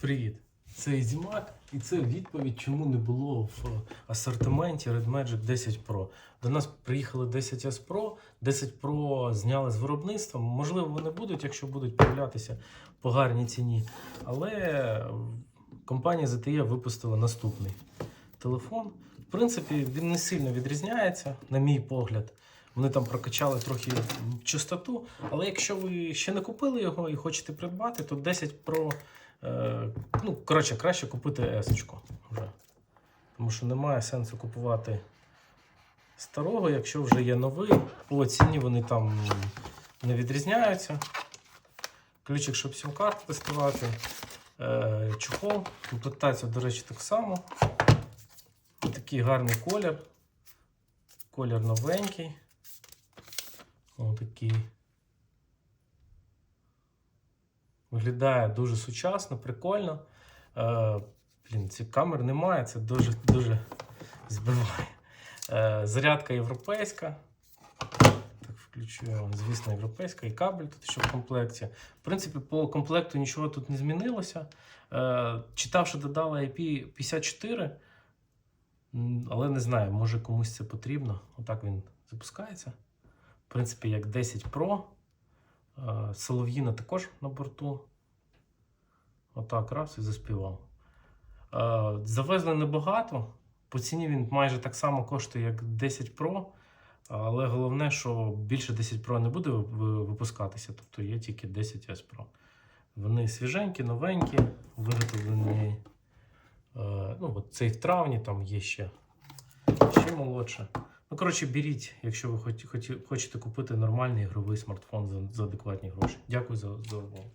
Привіт! Це Ізімак, і це відповідь, чому не було в асортименті Red Magic 10 Pro. До нас приїхали 10S Pro, 10 Pro зняли з виробництва. Можливо, вони будуть, якщо будуть появлятися по гарній ціні. Але компанія ZTE випустила наступний телефон. В принципі, він не сильно відрізняється, на мій погляд. Вони там прокачали трохи частоту, але якщо ви ще не купили його і хочете придбати, то 10 Pro ну, коротше, краще купити вже. Тому що немає сенсу купувати старого, якщо вже є новий. По ціні вони там не відрізняються. Ключик, щоб сім-карту тестувати. Е, чохол. Комплектація, до речі, так само. Такий гарний колір. Колір новенький. Отакий. Виглядає дуже сучасно, прикольно. Е, блін, ці камер немає, це дуже дуже збиває. Е, зарядка європейська. Так, включу, звісно, європейська і кабель тут ще в комплекті. В принципі, по комплекту нічого тут не змінилося. Е, читав, що додали IP54, але не знаю, може комусь це потрібно. Отак він запускається. В принципі, як 10 Pro. Е, Солов'їна також на борту. Отак раз і заспівав. Е, Завезли небагато. По ціні він майже так само коштує, як 10 Pro. Але головне, що більше 10 Pro не буде випускатися, тобто є тільки 10S Pro. Вони свіженькі, новенькі, виготовлені. е, Ну, от цей в травні, там є ще, ще молодше. Ну, коротше, беріть, якщо ви хоч, хоч, хочете купити нормальний ігровий смартфон за, за адекватні гроші. Дякую за, за увагу.